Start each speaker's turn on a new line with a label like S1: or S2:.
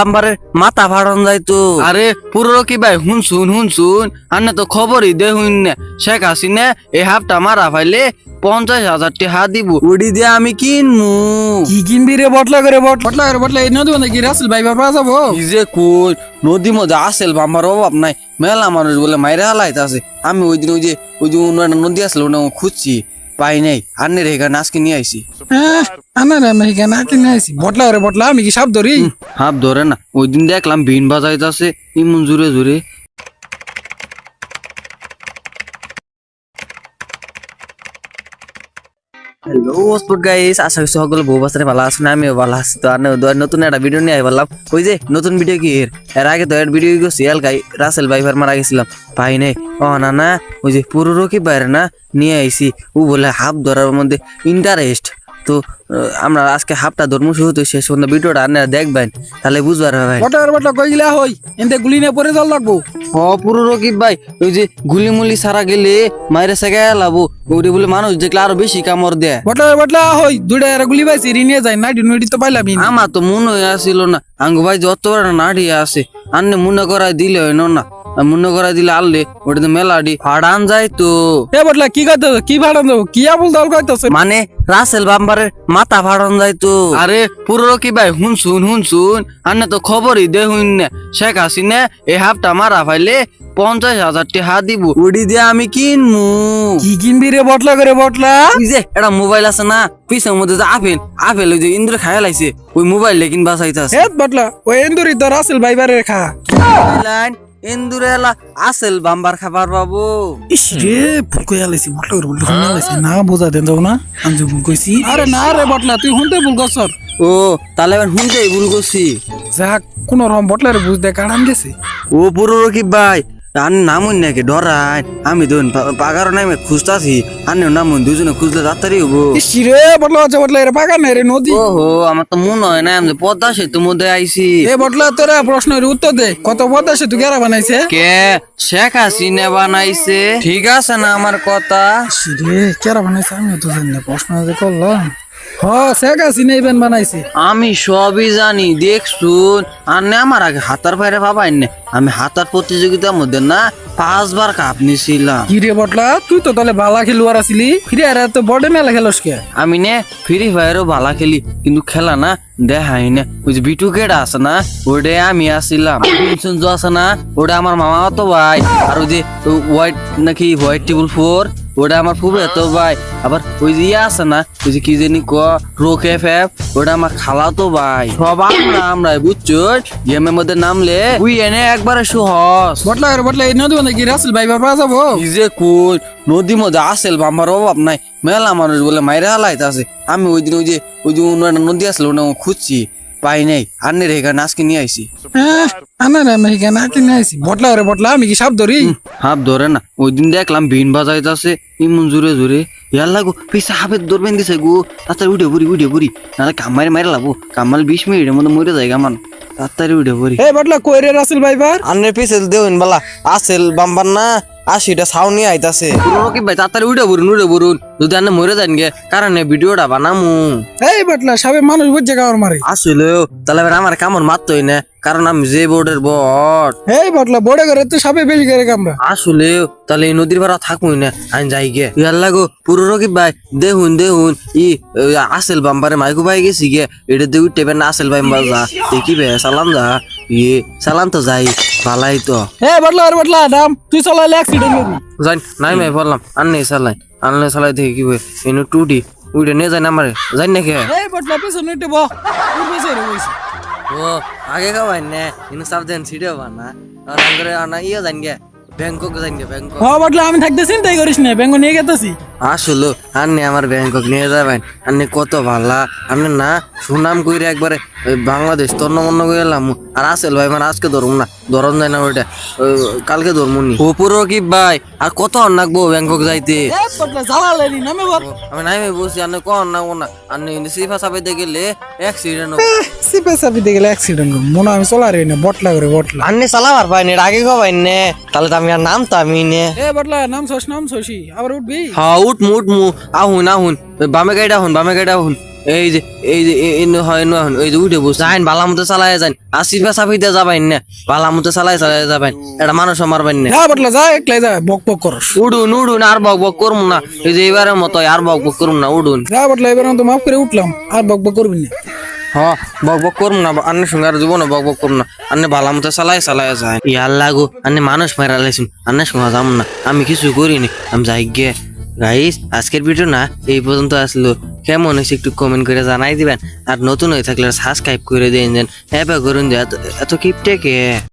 S1: নাম্বারের মাথা ফাড়ন যাইতো আরে পুরো কি ভাই? হুন শুন হুন শুন আনে তো খবরই দে হুন না। শেখ হাসিনা এই হাফটা মারা ফাইলে পঞ্চাশ হাজার টাকা দিব। উড়ি দিয়ে আমি কিনমু।
S2: কি কিনবি রে বটলা করে বট? বটলা করে বটলা এই নদী কি রাসেল ভাই বাবা যাব?
S1: কি যে কই? নদী মধ্যে আসেল আমার অভাব নাই। মেলা মানুষ বলে মাইরে হালাইতাছে। আমি ওই দিন ওই যে ওই যে অন্য একটা নদী আসলে ওটা খুঁজছি। পাই নাই। আন্নের এখানে আজকে নিয়ে আইছি।
S2: হ্যাঁ আনা রে আমি কেন কিনে আইছি। বটলা আমি কি সাপ ধরি?
S1: হাফ ধরে না। ওই দিন দেখলাম বিন বাজাইতাছে ইমন জুড়ে জুড়ে। হ্যালো স্পোর্ট গাইস আশা সকলে বহু বছরে ভালো আছেন আমিও ভালো আছি। তো আর নতুন একটা ভিডিও নিয়ে আই বললাম ওই যে নতুন ভিডিও কি এর? এর আগে তো এর ভিডিও করছি এল গাই রাসেল ভাইফার মারা গেছিলাম। পাই নাই ও না না ওই যে পুরো রকি বাইরে না নিয়ে আইছি। ও বলে হাফ ধরার মধ্যে ইন্টারেস্ট তো আহ, আমরা আজকে হাফটা ধর্ম শুরু শেষ পর্যন্ত ভিডিওটা আপনারা দেখবেন তাহলে বুঝবার হবে ভাই।
S2: বটলা করে বটলা কই গিলা হই এনতে গুলি নিয়ে পরে জল লাগবো।
S1: হ পুরো রকিব ভাই ওই যে গুলি মুলি সারা গেলে মাইরে সেগে লাবো ওটি বলে মানুষ দেখলে আরও বেশি কামড় দেয়।
S2: বটলা করে বটলা হই দুইটা এর গুলি পাইছি রি নিয়ে যাই নাইডি নুইডি তো পাইলাম
S1: আমার তো মনে হয়ে আসিল না আঙ্গু ভাই যত বড় নাড়িয়ে আছে আন্নে মনে করাই দিলে না। আর মনে করাই দিলে আনলে ওটা তো মেলাডি ফাড়ান যায় তো।
S2: এ বটলা কি কইতো কি ভাড়া দেবো? কি আবুল দল কইতাছে?
S1: মানে রাসেল বাম্বারের মাথা ফাড়ান যায় তো। আরে পুরো রকি ভাই? হুন শুন হুন শুন। আন্নে তো খবরই দে হুন না। শেখ হাসিনা এই হাফটা মারা ফাইলে পঞ্চাশ হাজার টাকা দিব। উড়ি দিয়ে আমি কিনমু।
S2: কি কিনবি রে বটলা করে বটলা?
S1: যে একটা মোবাইল আছে না পিছের মধ্যে যে আপেল আপেল ওই যে ইন্দ্র খায়া লাইছে ওই মোবাইল লেকিন বাসাইতাছে
S2: এ বটলা ওই এন্দুরি তো রাসেল ভাই বারে খা
S1: লাইন ইন্দুরে এলা আসেল বাম্বার খাবার পাবো
S2: ইস রে ভুল কই আলাইছি করে না বোঝা দেন যাও না। আমি যে ভুল কইছি আরে না রে বটলা তুই শুনতে ভুল করছর
S1: ও তাহলে এবার শুনতেই ভুল করছি
S2: যাক কোন রকম বটলার বুঝ দে কাড়ান গেছে।
S1: ও পুরো রকিব ভাই আর নামুন নাকি ডরাই আমি ধরুন পাগার নামে খুঁজতাছি। আর নামুন দুজনে খুঁজলে তাড়াতাড়ি হব
S2: ইস রে বটলা আছে বটলা এর পাকা নাই রে নদী।
S1: ওহো আমার তো মনে হয় না আমি পদ্মা সেতু মধ্যে আইছি।
S2: এ বটলা তোরা প্রশ্নের উত্তর দে কত পদ আছে তুই কেরা বানাইছে?
S1: কে? শেখ হাসিনা বানাইছে। ঠিক আছে না আমার কথা?
S2: ইস কেরা বানাইছে আমি তো জানি না প্রশ্ন করলাম। হ শেখ হাসিনা ইবেন বানাইছে।
S1: আমি সবই জানি দেখছুন। আর না আমার আগে হাতার বাইরে পাবাই না। আমি হাতার প্রতিযোগিতার মধ্যে না পাঁচবার কাপ নিছিলাম।
S2: কি রে বটলা? তুই তো তাহলে বালা খেলুয়ার আছিলি? ফিরে আর তো বড় মেলা খেলস কে?
S1: আমি নে ফ্রি ফায়ারও ভালো খেলি কিন্তু খেলা না দেখাই না। ওই যে বিটু কেডা আছে না ওটাই আমি আসছিলাম সঞ্জু আছে না ওটা আমার মামা তো ভাই আর ওই যে হোয়াইট নাকি হোয়াইট টেবিল ফোর ওটা আমার ফুবে তো ভাই। আবার ওই যে ইয়ে আছে না ওই যে কি জানি ক রোক এফ ওটা আমার খালা তো ভাই। সব আমরা। আমরা বুঝছ? গেমের মধ্যে নামলে উই এনে একবারে সহজ
S2: বটলা বটলা এই নদী মানে কি রাসেল ভাই বাবা যাব?
S1: কি যে কই নদী মধ্যে আসেল আমার অভাব নাই। মেলা মানুষ বলে মাইরে হালাইতাছে আমি ওই দিন ওই যে ওই যে নদী আসলে ওটা খুঁজছি। পাই নাই। আন্নের এখানে আজকে নিয়ে আইছি
S2: হ্যাঁ আনা রে আমি কেন কিনে আইছি বটলা রে বটলা আমি কি সাপ ধরি
S1: হাফ ধরে না। ওই দিন দেখলাম বিন বাজাইতাছে ইমন জুড়ে জুড়ে ইয়াল্লা গো পিসা হাফের ধরবেন দিছে গো। তাড়াতাড়ি উঠে পড়ি উঠে পড়ি নাহলে কামারে মারে লাবো। কামাল বিশ মিনিটের মধ্যে মরে যায় গামান। তাড়াতাড়ি উঠে পড়ি
S2: এ বটলা কই রে রাসেল ভাই বার
S1: আন্নের পিছে দেউন বালা আসেল বাম্বার না। আশিটা ছাউনি আইতাছে। পুরো কি ভাই তাড়াতাড়ি উঠে পড়ুন উঠে পড়ুন যদি আন্নে মরে যান গে কারণ ভিডিওটা বানামু।
S2: এই বটলা সবে মানুষ বুঝছে কামড় মারে।
S1: আসলে তাহলে আমার কামড় মারতই না কারণ আমি যে বোর্ডের বট।
S2: এই বটলা বড় করে তো সবে বেশি করে কামড়া।
S1: আসলে তাহলে এই নদীর ভাড়া থাকুই না আমি যাই গে। ইয়ার লাগো পুরো রকিব ভাই দেখুন দেখুন ই আসেল বাম্বারে মাইকু ভাই গেছি গে। এটা দিয়ে উঠতে পারে না আসেল ভাই যা দেখি বে সালাম যা। ইয়ে সালাম তো যাই। ভালাই তো।
S2: এ বটলা আর বটলা দাম তুই চালাইলে অ্যাক্সিডেন্ট হবি।
S1: জান নাই ভাই বললাম আনলে সালাই আনলে চালাই দেখি কি এনে টুটি উইটা নিয়ে যায় না মারে জান না কে?
S2: এই বটলা পেছনে উঠে বহ তোর পেছনে বইছে।
S1: ও আগে খাবাই নে ইনু সাবধান ছিড়ে বানা আর আঙ্গরে আনা ইয়া জান গে। ব্যাংকক জান গে ব্যাংকক।
S2: হ বটলা আমি থাকতে চিন্তাই করিস না ব্যাঙ্গ নিয়ে গেতেছি।
S1: আসলে আপনি আমার ব্যাংকক নিয়ে যাবেন। আপনি কত ভালা আপনি না সুনাম কইরে একবারে ওই বাংলাদেশ তন্নমন্ন করে এলাম আর আসেল ভাই মানে আজকে ধরুন না ধরন যায় না ওইটা কালকে ধরমু নি। উপর কি ভাই? আর কত নাকবো ব্যাংকক যাইতে?
S2: নি
S1: আমি নাই বলছি আপনি কন না। না আপনি সিফা সাপাইতে গেলে অ্যাক্সিডেন্ট
S2: সিপে চাপিতে গেলে অ্যাক্সিডেন্ট মনে আমি চলার না বটলা করে বটলা।
S1: আপনি চালাবার নি আগে খাবাই নে। তাহলে তো আমি আর নাম তো আমি নে।
S2: এ বটলা নাম শোষ নাম শোষি আবার উঠবি?
S1: হ্যাঁ উঠ মুঠ মু। আহুন আহুন। বামে গাড়িটা আহুন বামে গাড়িটা আহুন। এই যে এই যে এনে হয় না এই যে উঠে বসে। আইন বালা মতো চালায় যান আসি পেশা ফিতে যাবেন না। বালা মতো চালাই চালাই যাবেন এটা মানুষ মারবেন না।
S2: যা বটলা যা একলাই যা বক বক করস।
S1: উডুন উডুন আর বক বক করুন না। এই যে এবারের মতো আর বক বক করুন না উডুন।
S2: যা বটলা এবার তো মাফ করে উঠলাম। আর বক বক করবি না।
S1: হ্যাঁ বক বক করুন না আন্নে সঙ্গে আর জীবন বক বক করুন না। আন্নে বালা মতো চালাই চালাই যায়। ইয়ার লাগু আন্নে মানুষ মারা লাইছুন, আন্নে সঙ্গে যাম না। আমি কিছু করিনি, আমি যাই গে। গাইস আজকের ভিডিও না, এই পর্যন্ত আসলো। কেমন হয়েছে একটু কমেন্ট করে জানাই দিবেন। আর নতুন হয়ে থাকলে সাবস্ক্রাইব করে দিয়ে যেন হ্যাঁ করুন যে এত এত কিপটে কে